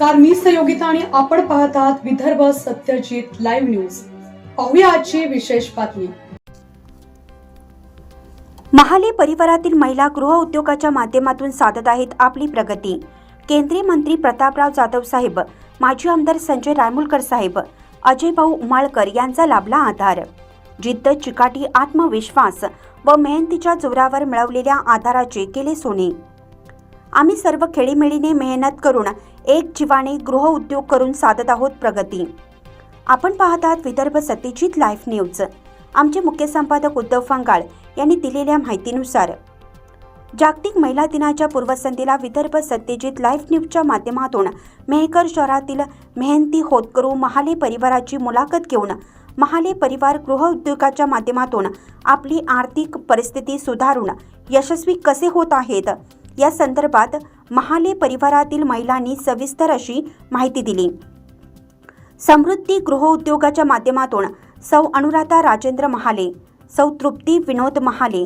नमस्कार मी सहयोगिता आणि आपण पाहत आहात विदर्भ सत्यजित लाईव्ह न्यूज. पाहूया आजची विशेष बातमी. महाले परिवारातील महिला गृह उद्योगाच्या माध्यमातून साधत आहेत आपली प्रगती. केंद्रीय मंत्री प्रतापराव जाधव साहेब माजी आमदार संजय रायमुलकर साहेब अजय भाऊ उमाळकर यांचा लाभला आधार. जिद्द चिकाटी आत्मविश्वास व मेहनतीच्या जोरावर मिळवलेल्या आधाराचे केले सोने. आम्ही सर्व खेळीमेळीने मेहनत करून एक जीवाने गृह उद्योग करून साधत आहोत प्रगती. आपण पाहत आहात विदर्भ सत्यजित लाईफ न्यूज. आमचे मुख्य संपादक उद्धव फंगाळ यांनी दिलेल्या माहितीनुसार जागतिक महिला दिनाच्या पूर्वसंध्येला विदर्भ सत्यजित लाईफ न्यूजच्या माध्यमातून मेहकर शहरातील मेहनती होतकरू महाले परिवाराची मुलाखत घेऊन महाले परिवार गृह उद्योगाच्या माध्यमातून आपली आर्थिक परिस्थिती सुधारून यशस्वी कसे होत आहेत? या संदर्भात महाले परिवारातील महिलांनी सविस्तर अशी माहिती दिली. समृद्धी गृहउद्योगाच्या माध्यमातून सौ अनुराधा राजेंद्र महाले सौ तृप्ती विनोद महाले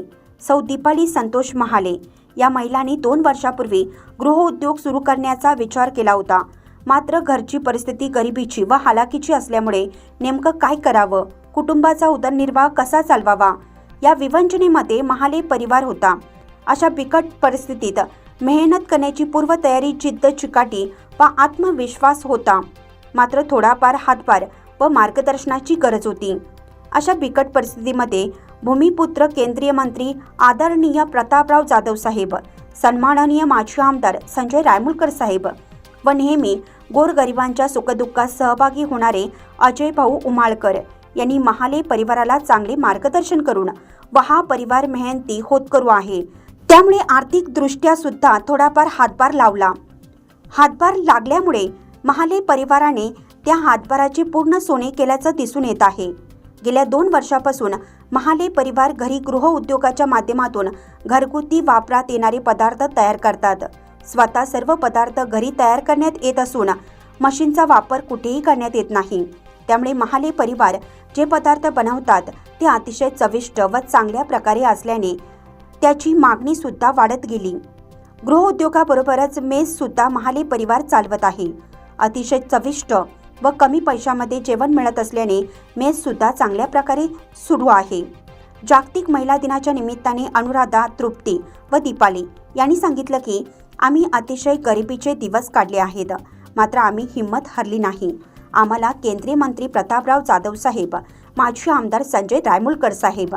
सौ दीपाली संतोष महाले या महिलांनी दोन वर्षापूर्वी गृहउद्योग सुरू करण्याचा विचार केला होता. मात्र घरची परिस्थिती गरिबीची व हालाकीची असल्यामुळे नेमकं काय करावं? कुटुंबाचा उदरनिर्वाह कसा चालवावा? या विवंचनेमध्ये महाले परिवार होता. अशा बिकट परिस्थितीत मेहनत करण्याची पूर्वतयारी जिद्द चिकाटी व आत्मविश्वास होता. मात्र थोडाफार हातभार व मार्गदर्शनाची गरज होती. अशा बिकट परिस्थितीमध्ये भूमिपुत्र केंद्रीय मंत्री आदरणीय प्रतापराव जाधव साहेब सन्माननीय माजी आमदार संजय रायमुलकर साहेब व नेहमी गोरगरिबांच्या सुखदुःखात सहभागी होणारे अजय भाऊ उमाळकर यांनी महाले परिवाराला चांगले मार्गदर्शन करून व हा परिवार मेहनती होतकरू आहे. त्यामुळे आर्थिकदृष्ट्या सुद्धा थोडाफार हातभार लावला. हातभार लागल्यामुळे महाले परिवाराने त्या हातभाराचे पूर्ण सोने केल्याचं दिसून येत आहे. गेल्या दोन वर्षापासून महाले परिवार घरी गृह उद्योगाच्या माध्यमातून घरगुती वापरात येणारे पदार्थ तयार करतात. स्वतः सर्व पदार्थ घरी तयार करण्यात येत असून मशीनचा वापर कुठेही करण्यात येत नाही. त्यामुळे महाले परिवार जे पदार्थ बनवतात ते अतिशय चविष्ट व चांगल्या प्रकारे असल्याने त्याची मागणी सुद्धा वाढत गेली. गृहउद्योगाबरोबरच मेससुद्धा मेस सुद्धा महाले परिवार चालवत आहे. अतिशय चविष्ट व कमी पैशामध्ये जेवण मिळत असल्याने मेस सुद्धा चांगल्या प्रकारे सुरू आहे. जागतिक महिला दिनाच्या निमित्ताने अनुराधा तृप्ती व दीपाली यांनी सांगितलं की आम्ही अतिशय गरिबीचे दिवस काढले आहेत. मात्र आम्ही हिंमत हरली नाही. आम्हाला केंद्रीय मंत्री प्रतापराव जाधव साहेब माजी आमदार संजय रायमुलकर साहेब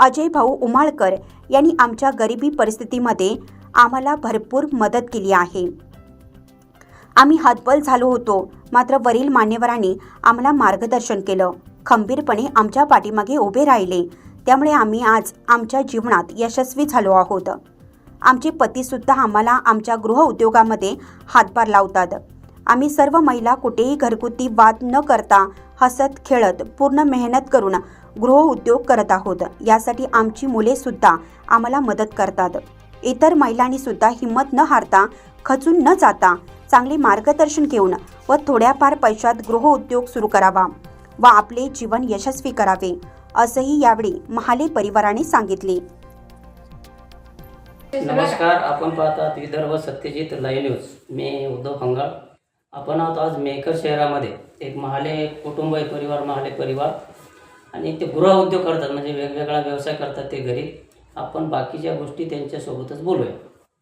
अजय भाऊ उमाळकर यांनी आमच्या गरिबी परिस्थितीमध्ये आम्हाला भरपूर मदत केली आहे. आम्ही हतबल झालो होतो मात्र वरील मान्यवरांनी आम्हाला मार्गदर्शन केलं. खंबीरपणे आमच्या पाठीमागे उभे राहिले. त्यामुळे आम्ही आज आमच्या जीवनात यशस्वी झालो आहोत. आमचे पतीसुद्धा आम्हाला आमच्या गृहउद्योगामध्ये हातभार लावतात. आम्ही सर्व महिला कुठेही घरगुती वाद न करता हसत खेळत पूर्ण मेहनत करून गृहउद्योग करत आहोत. यासाठी आमची मुले सुद्धा आम्हाला मदत करतात. इतर महिलांनी सुद्धा हिंमत न हारता खचून न जाता चांगले मार्गदर्शन घेऊन व थोड्याफार पैशात गृहउद्योग सुरू करावा व आपले जीवन यशस्वी करावे असंही यावेळी महाले परिवाराने सांगितले. नमस्कार आपण पाहतात विदर्भ सत्यजित लाईव्ह न्यूज. मी उद्धव खंगाळ. आपण आहोत आज मेकर शहरामध्ये. एक महाले कुटुंब परिवार महाले परिवार. आणि ते गृह उद्योग करतात म्हणजे वेगवेगळा व्यवसाय करतात ते घरी. आपण बाकीच्या गोष्टी त्यांच्यासोबतच बोलूया.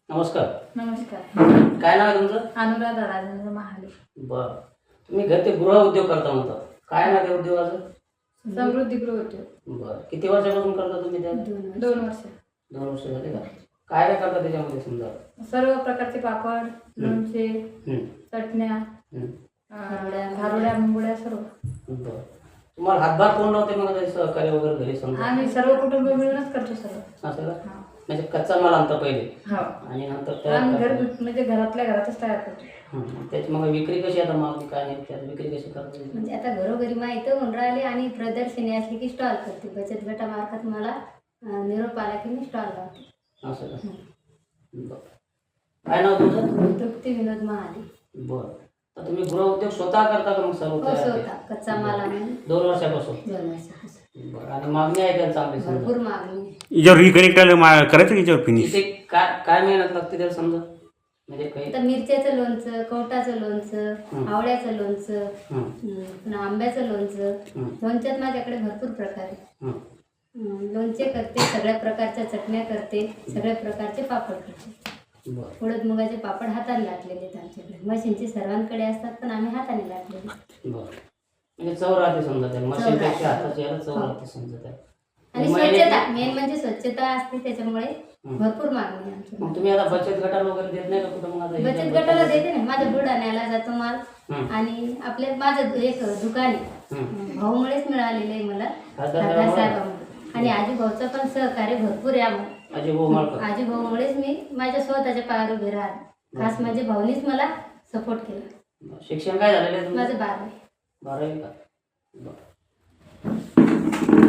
नमस्कार. नमस्कार. काय नाव आहे तुमचं? अनुराधा राजेंद्र महाले. बरं. तुम्ही घर ते गृह उद्योग करता म्हणतात काय नाव आहे उद्योगाचं? समृद्धी गृह उद्योग. बरं. किती वर्षापासून करता तुम्ही त्या? दोन वर्ष. दोन वर्ष. झाले का? काय काय करता त्याच्यामध्ये समजा? सर्व प्रकारचे पापड लोणचे हं, चटण्या हं. अं, धारोड्या मुंबड्या सर्व. बरं. तुम्हाला हातभार कोण लावते मग काही सहकार्य वगैरे घरी समजा? आम्ही सर्व कुटुंब मिळूनच करतो सर्व. असं का हा. म्हणजे कच्चा माल आणता पहिले. हो. आणि नंतर तयार आम्ही घर करता. म्हणजे घरातल्या घरातच तयार करतो. हं, त्याची मग विक्री कशी आता मागणी काय नाही त्यात विक्री कशी करता? म्हणजे आता घरोघरी माहिती होऊन राहिले आणि प्रदर्शनी असली की स्टॉल करते. बचत गटामार्फत मला अं, निरोप आला की मी स्टॉल लावते. असं का बरं. काय नाव तुमचं तृप्ती विनोद महाले. बरं. तुम्ही गृह उद्योग स्वतः करता का मग सर्व हो तयार स्वतः. कच्चा माल आणून दोन वर्षापासून? दोन वर्षापासून. बरं आणि मागणी आहे त्याला चांगली समजा? भरपूर मागणी याच्यावर रिकनेक्ट करायचं का याच्यावर फिनिश तिथे काय काय मेहनत लागते त्याला समजा? म्हणजे काही आता मिरच्याचं लोणचं कवटाचं लोणचं. आवळ्याचं लोणचं हं, हं, पुन्हा आंब्याचं लोणचं. हं, लोणच्यात माझ्याकडे भरपूर प्रकार आहे हं. हं, लोणचे करते सगळ्या प्रकारच्या चटण्या करते सगळ्या प्रकारचे पापड करते. उडद मुगाचे पापड हाताने लाटलेले आहेत आमच्याकडे मशीनचे सर्वांकडे असतात पण आम्ही हाताने लाटलेले बरं म्हणजे चव राहते समजा त्या मशीनपेक्षा राहते. हाताची याला चव हो. राहते समजा त्या आणि स्वच्छता मेन म्हणजे स्वच्छता असते त्याच्यामुळे हं. भरपूर मागणी आहे आमच्या मग तुम्ही आता बचत गटाला वगैरे देत नाही का कुठं मग आता बचत गटाला देते ना माझ्या बुलढाण्याला जातो माल हं. आणि आपले माझं एक दुकान आहे हं. भाऊमुळेच मिळालेलं आहे मला खासदार खासदार साहेबांमुळे? आणि आजी भाऊचं पण सहकार्य भरपूर आहे अजय भाऊ माळकर आजी भाऊमुळेच मी माझ्या स्वतःच्या पायावर उभे राहते. खास म्हणजे भाऊनीच मला सपोर्ट केला. शिक्षण काय झालेलं आहे तुमचं? माझं बारावी. बारावी का? बरं.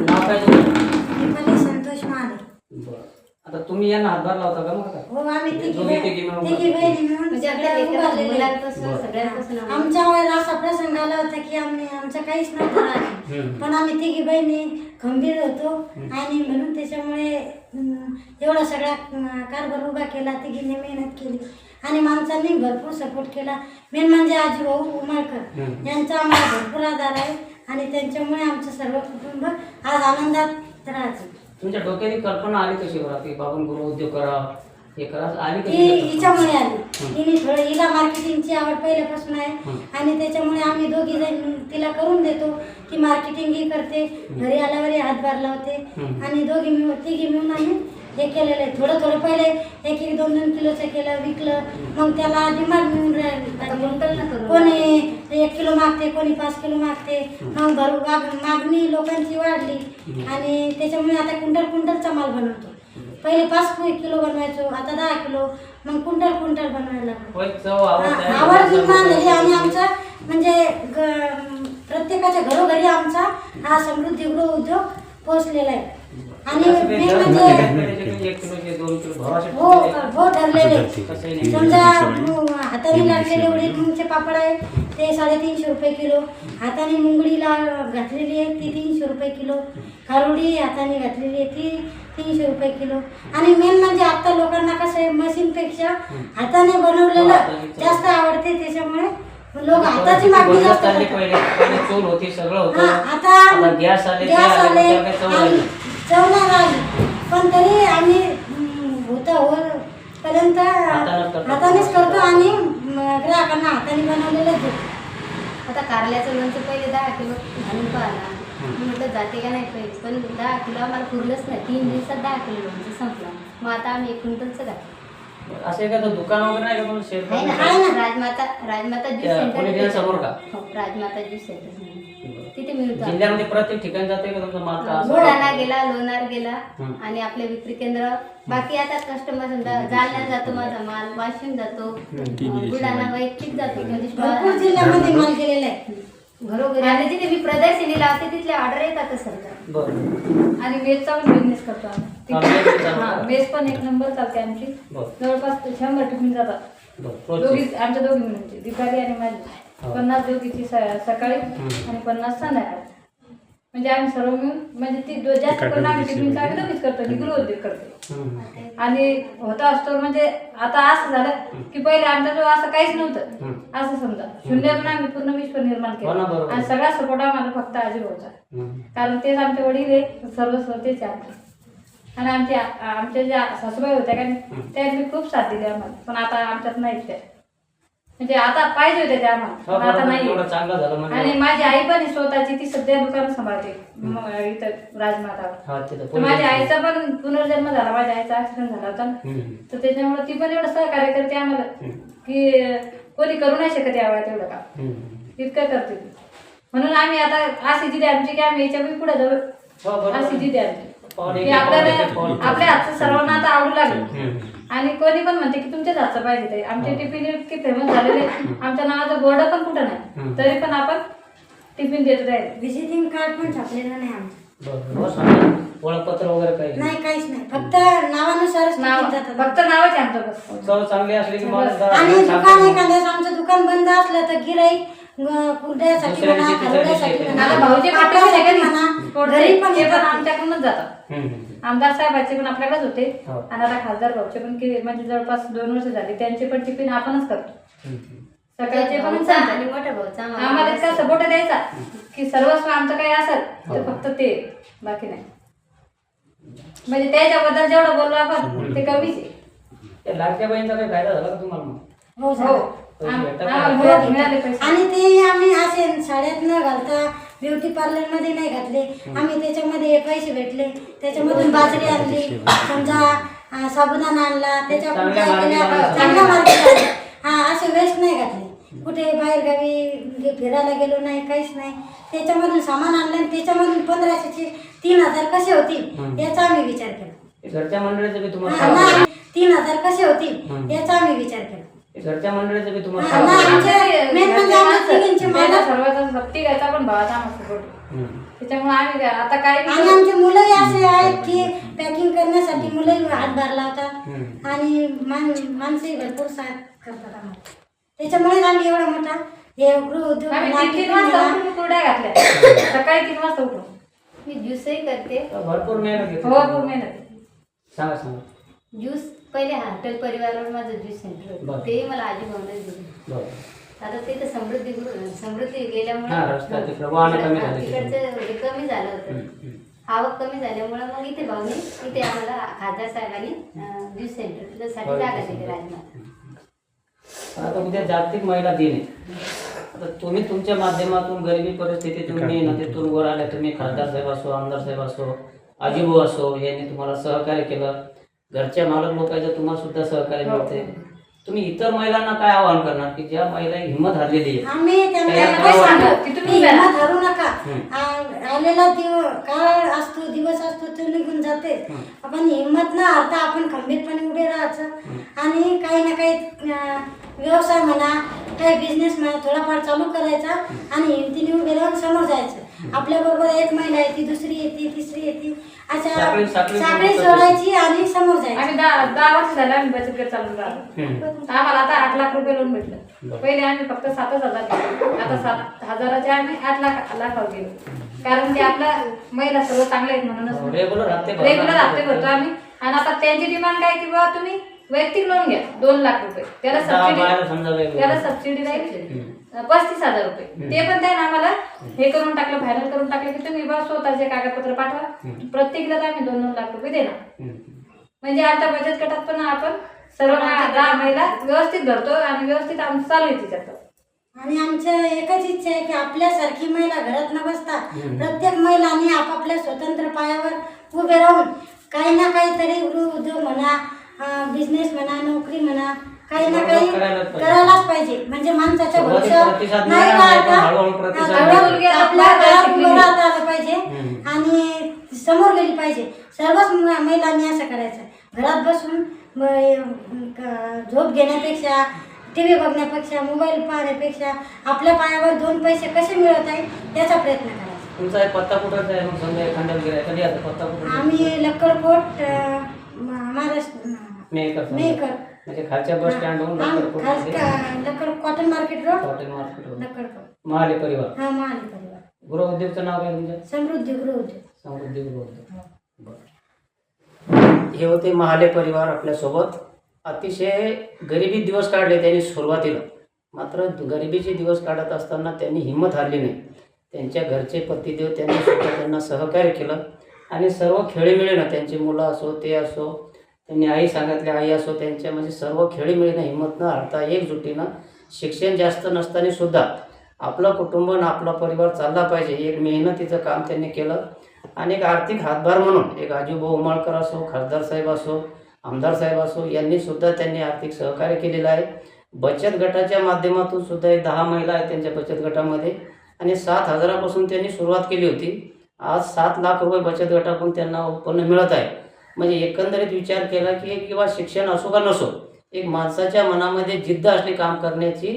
नाव काय तुमचं? संतोष महाले बरं. आता तुम्ही यांना हातभार लावता का मग आता? हो आम्ही तिघी दोघी तिघी मिळून बहिणी- तिघी बहिणी मिळून म्हणजे आपल्या सगळ्या लेकराला उभारलेल्या. मुलांपासून बरं. सगळ्यांपासून आम्ही- आमच्या वेळेला असा प्रसंग आला होता की आम्ही आमचं काहीच नव्हतं. पण आम्ही तिघी बहिणी खंबीर होतो. आणि म्हणून त्याच्यामुळे अं, एवढा सगळा अं, कारभार उभा केला. तिघीने मेहनत केली. आणि माणसांनी भरपूर सपोर्ट केला. मेन म्हणजे आजीभाऊ उमाळकर. हम्म. यांचा आम्हाला भरपूर आधार आहे. आणि त्यांच्यामुळे आमचं सर्व कुटुंब आज आनंदात राहतं. तुमच्या डोक्यात ही कल्पना आली कशी बरं? की बाबा गृह उद्योग करा हे करा आली ती कशी कल्पना? हिच्यामुळे आली. थोडं हिला मार्केटिंगची आवड पहिल्यापासून आहे. हं. आणि त्याच्यामुळे आम्ही दोघी जण तिला करून देतो ती मार्केटिंगही करते. घरी आल्यावरही हातभार लावते. हं. आणि दोघी मिळून तिघी मिळून आम्ही हे केलेलं आहे. थोडं थोडं पहिले एक एक दोन दोन किलोचं केलं विकलं. मग त्याला डिमांड मिळून राहिली. कुंटल न करू कोणी एक किलो मागते कोणी पाच किलो मागते. मग भरू माग- मागणी लोकांची वाढली. आणि त्याच्यामुळे आता कुंटल कुंटलचा माल बनवतो. पहिले पाच किलो बनवायचो आता दहा किलो. मग कुंटल कुंटल बनवायला हा. आवड निर्माण झाली आणि आमचा म्हणजे ग- प्रत्येकाच्या घरोघरी आमचा हा समृद्धी गृह उद्योग पोहोचलेला आहे. आणि मेन म्हणजे हो हो. समजा हाताने लागलेले उडीद मुंगचे पापड आहे ते साडेतीनशे रुपये किलो. हाताने मुंगडीला घातलेली आहे ती तीनशे रुपये किलो. खारुडी हाताने घातलेली आहे ती तीनशे रुपये किलो. आणि मेन म्हणजे आता लोकांना कसं आहे मशीनपेक्षा हाताने बनवलेलं जास्त आवडते त्याच्यामुळे लोक हाताची मागणी जास्त चालली करतात. पहिले. पहिले चूल होती सगळं होतं. हा, आता आता गॅस आले ते गॅस आले, काही चव आणि राहिली. चव नाही राहिली पण तरी आम्ही होता वर पर्यंत हातानेच करतो. आणि ग्राहकांना हाताने बनवलेलं देतो आता कारल्याचं लोणचं पहिले दहा किलो घालून पाहिला मी म्हटलं जाते का नाही पहिले पण दहा किलो आम्हाला पुरलंच नाही तीन दिवसात दहा किलो लोणचं संपलं मग आता आम्ही एक क्विंटलचं घातलं असं एखादं दुकान वगैरे नाही का share. Rajmata Rajmata juice centre. समोर का? हो राजमाता ज्यूस सेंटर जिल्ह्यामध्ये प्रत्येक ठिकाणी जाते का तुमचा माल का? असं? बुलढाणा गेला लोणार गेला. आणि आपले विक्री केंद्र. बाकी आता कस्टमर समजा जालन्यात जातो माझा माल वाशिम जातो बुलढाणा वैयक्तिक जातो म्हणजे भरपूर जिल्ह्यामध्ये माल गेलेला आहे. घरोघरी आणि जिथे मी प्रदर्शनी लावते तिथले ऑर्डर येतात सर बरं. आणि मेसचा पण बिझनेस करतो हा, आम्ही हा. मेस पण एक नंबर चालते आमची. बरं. जवळपास शंभर टिफिन जातात. बरं दोघी. आमच्या दोघी मिळूनची दीपाली आणि माझी. पन्नास दोघीची स- सकाळी. आणि पन्नास संध्याकाळी. म्हणजे आम्ही सर्व मिळून म्हणजे ती जास्त करून आम्ही टिफिनचा आम्ही दोघीच करतो की गृहोद्योग करतो. आणि होता असतो म्हणजे आता असं झालं की पहिले आमच्याजवळ असं काहीच नव्हतं. असं समजा शून्यातून आम्ही पूर्ण विश्व निर्माण हो केलं बरोबर. आणि सगळा सपोर्ट आम्हाला फक्त आजीभाऊचा हम्म. कारण तेच आमचे वडील आहे सर्व तेच आमचे. आणि आमचे आमच्या ज्या सासूबाई होत्या का त्यांनी खूप साथ दिली आम्हाला. पण आता आमच्यात नाहीत त्या. म्हणजे आता पाहिजे होते त्या आम्हाला पण आता. नाही एवढं चांगलं झालं आणि म्हणजे माझी आई पण आहे स्वतःची ती सध्या दुकान सांभाळते म- इथं हा तिथं तर माझ्या आईचा पण पुनर्जन्म झाला माझ्या आईचा ऍक्सिडेंट झाला होता ना हम्म. तर त्याच्यामुळे ती पण एवढं सहकार्य करते आम्हाला. की कोणी करू नाही शकत यावं तेवढं काम हम्म. इतकं करते ती म्हणून आम्ही आता अशी जिथे आमची की आम्ही याच्यापुढे जाऊ हो, बरोबर. अशी जिथे आमची आपल्याला. आपल्या हातचं सर्वांना आता आवडू लागलं. आणि कोणी पण म्हणते की तुमच्याच हातचं पाहिजे ते आमचे टिफिन इतके फेमस झालेले आमच्या नावाचं बोर्ड पण कुठं नाही. तरी पण आपण टिफिन देत राहील व्हिजिटिंग कार्ड पण छापलेलं नाही आमचं. हो. ओळखपत्र वगैरे काही नाही. काहीच नाही फक्त नावानुसारच नाव. फक्त नावच आहे आमचं बस चव चांगली असली की माणूस आणि दुकान आमचं दुकान बंद असलं तर गिराईक ग- कुरड्यासाठी म्हणा भाऊजी. म्हणा पण पण आमच्याकडूनच जातात. आमदार साहेबांचे पण आपल्याकडेच होते हो. आणि आता खासदार भाऊचे पण कि- म्हणजे जवळपास दोन वर्ष झाली त्यांचे पण टिफिन आपणच करतो. सकाळचे पण भाऊचा संध्याकाळचे. आणि मोठ्या भाऊचा आम्हाला इतका सपोर्ट द्यायचा की सर्वस्व आमचं काही असेल हो. तर फक्त ते बाकी नाही म्हणजे त्याच्याबद्दल जेवढं बोललो आपण ते कमीच आहे त्या लाडक्या बहिणीचा काही फायदा झाला का तुम्हाला मग हो हो झालं. पैसे आम- भेटतात आम्हाला का? मिळाले- मिळाले पैसे आणि ते आम्ही असे शाळेत न घालता ब्युटी पार्लरमध्ये नाही घातले. आम्ही त्याच्यामध्ये पैसे भेटले. त्याच्यामधून बाजरी आणली. समजा अं, साबुदाणा आणला. त्याच्या मार्गी. हा असे वेस्ट नाही घातले. कुठे बाहेर गावी म्हणजे फिरायला गेलो नाही काहीच नाही. त्याच्यामधून सामान आणलं आणि त्याच्यामधून पंधराशेचे तीन हजार कसे होतील? याचा आम्ही विचार केला. घरच्या मंडळीचं तुम्हाला हा, तीन हजार कसे होतील. याचा आम्ही विचार केला. घरच्या मंडळीचं तुम्हाला हा, सर्वांचा तिघाचा पण भावाचा आम्हाला सपोर्ट. त्याच्यामुळे आम्ही काय- आता काही आणि आमचे मुलंही असे आहेत की पॅकिंग करण्यासाठी मुलंही हातभार लावतात हम्म. आणि मान माणसंही भरपूर साथ करतात आम्हाला. त्याच्यामुळेच आम्ही एवढा मोठा हे गृह उद्योग आम्ही म्हणा, तीन तीन टिफिन वाजता म्हणा, उठून कुरड्या घातल्या. सकाळी तीन वाजता उठून. मी ज्यूसही करते. तर भरपूर मेहनत घेतली. हो मेहनत. सांगा सांगा. ज्यूस पहिले हॉटेल परिवारावर माझं ज्यूस सेंटर बरं. होतं तेही मला आजी दिलं. बरं. आता ते तर समृद्धी समृद्धी गेल्यामुळे हा, रस्ता तिकडं वाहनं कमी झाली. तिकडचं हे कमी झालं होतं. आवक कमी झाल्यामुळे मग इथे भाऊनी इथे आम्हाला खासदार साहेबांनी अं, ज्यूस सेंटरसाठी. जागा दिली राजमात. आता उद्या जागतिक महिला दिन आहे. आता तुम्ही तुमच्या माध्यमातून गरिबी परिस्थितीतून मी नदीतून वर आल्या तुम्ही खासदार साहेब असो आमदार साहेब असो आजीभाऊ असो यांनी तुम्हाला सहकार्य केलं. घरच्या मालक लोकांचं तुम्हाला सुद्धा सहकार्य मिळते. तुम्ही इतर महिलांना काय आवाहन करणार? की ज्या महिला हिंमत हरलेली आहे आम्ही त्यांना त्यांना काय काय सांगू वाटतं? की तुम्ही की करा. हिंमत हरू नका. हम्म. आ- आलेला दिव काळ असतो दिवस असतो तो निघून जाते. आपण हिंमत न हरता आपण खंबीरपणे उभे राहायचं. आणि काही ना काही अं, व्यवसाय म्हणा काही बिझनेस म्हणा थोडाफार चालू करायचा आणि हिमतीने उभे राहून समोर जायचं. आपल्या बरोबर एक महिला येते दुसरी येते तिसरी येते. अशा साखळी- साखळी आणि समोर जायचं. आम्ही दहा दहा वर्ष झाले आम्ही बचत गट चालू राहिलो हम्म. आम्हाला आता आठ लाख रुपये लोन भेटलं. पहिले आम्ही फक्त सातच हजार दिले. आता सात हजाराचे आम्ही आठ लाख लाखावर गेलो. कारण की आपल्या महिला सर्व चांगल्या आहेत म्हणूनच. रेग्युलर हप्ते भरणार. रेग्युलर हप्ते भरतो आम्ही. आणि आता त्यांची डिमांड काय की बाबा तुम्ही वैयक्तिक लोन घ्या. दोन लाख रुपये. त्याला दहा सबसिडी बारा समजा वेगवेगळे. त्याला सबसिडी राहील पस्तीस हजार रुपये. ते पण त्याने आम्हाला हे करून टाकलं फायनल करून टाकलं की तुम्ही बा स्वतःचे कागदपत्र पाठवा. प्रत्येकीला आम्ही दोन दोन लाख रुपये देणार. म्हणजे आमच्या बचत गटात पण आपण सर्व दहा महिला व्यवस्थित भरतो आणि व्यवस्थित आमचं चालू आहे तिच्यात. आणि आमचं एकच इच्छा आहे की आपल्यासारखी महिला घरात न बसता प्रत्येक महिलांनी आपापल्या स्वतंत्र पायावर उभे राहून काही ना काहीतरी गृह उद्योग म्हणा बिझनेस म्हणा नोकरी म्हणा काही ना काही करायलाच पाहिजे. म्हणजे माणसाच्या भविष्यात नाही राहता, आपल्या घरात उभं राहता आलं पाहिजे. आणि समोर गेली पाहिजे. सर्वच महिलांनी असं करायचं. घरात बसून झोप घेण्यापेक्षा टी व्ही बघण्यापेक्षा मोबाईल पाहण्यापेक्षा आपल्या पायावर दोन पैसे कसे मिळत आहे त्याचा प्रयत्न करायचा. तुमचा एक पत्ता कुठं आहे? मग समजा एखाद्या गिराय कधी आता पत्ता कुठं? आम्ही लक्कडकोट महाराष्ट्र मेकर. मेकर. म्हणजे खालच्या बस का- Lakkad cotton market road. Hotel market Mahale परिवार. हा महाली परिवार. गृह उद्योगचं नाव काय तुमच्या समृद्धी गृह उद्योग समृद्धी गृह उद्योग बरं. हे होते महाले परिवार आपल्यासोबत. अतिशय गरिबी दिवस काढले त्यांनी सुरुवातीला. मात्र गरिबीचे दिवस काढत असताना त्यांनी हिंमत हारली नाही. त्यांच्या घरचे पतिदेव त्यांनी सुद्धा त्यांना सहकार्य केलं. आणि सर्व खेळीमेळीनं त्यांची मुलं असो ते असो त्यांनी आई सांगितले आई असो त्यांच्या म्हणजे सर्व खेळीमेळीनं हिंमत न हारता एकजुटीनं शिक्षण जास्त नसताना सुद्धा आपलं कुटुंब आणि आपला परिवार चालला पाहिजे. एक मेहनतीचं काम त्यांनी केलं. आणि एक आर्थिक हातभार म्हणून एक आजूभाऊ उमाळकर असो खासदार साहेब असो आमदार साहेब असो यांनी सुद्धा त्यांनी आर्थिक सहकार्य केलेलं आहे. बचत गटाच्या माध्यमातून सुद्धा एक दहा महिला आहेत त्यांच्या बचत गटामध्ये. आणि सात हजारापासून त्यांनी सुरुवात केली होती. आज सात लाख रुपये बचत गटाकडून त्यांना उत्पन्न मिळत आहे. म्हणजे एकंदरीत विचार केला की किंवा शिक्षण असो का नसो एक माणसाच्या मनामध्ये जिद्द असली काम करण्याची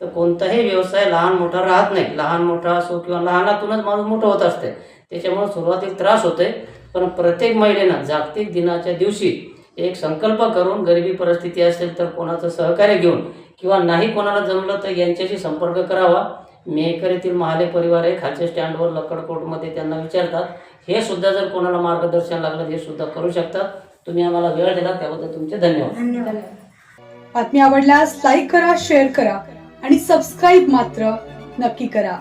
तर कोणताही व्यवसाय लहान मोठा राहत नाही. लहान मोठा असो किंवा लहानातूनच माणूस मोठं होत असते. त्याच्यामुळे सुरुवातीला त्रास होतोय. पण प्रत्येक महिलेनं जागतिक दिनाच्या दिवशी एक संकल्प करून गरिबी परिस्थिती असेल तर कोणाचं सहकार्य घेऊन किंवा नाही कोणाला जमलं तर यांच्याशी संपर्क करावा. मेकर येथील महाले परिवार आहे. खालच्या स्टँडवर लक्कडकोटमध्ये त्यांना विचारतात. हे सुद्धा जर कोणाला मार्गदर्शन लागलं हे सुद्धा करू शकतात. तुम्ही आम्हाला वेळ दिला त्याबद्दल तुमचे धन्यवाद. बातमी आवडल्यास लाईक करा शेअर करा आणि सबस्क्राईब मात्र नक्की करा.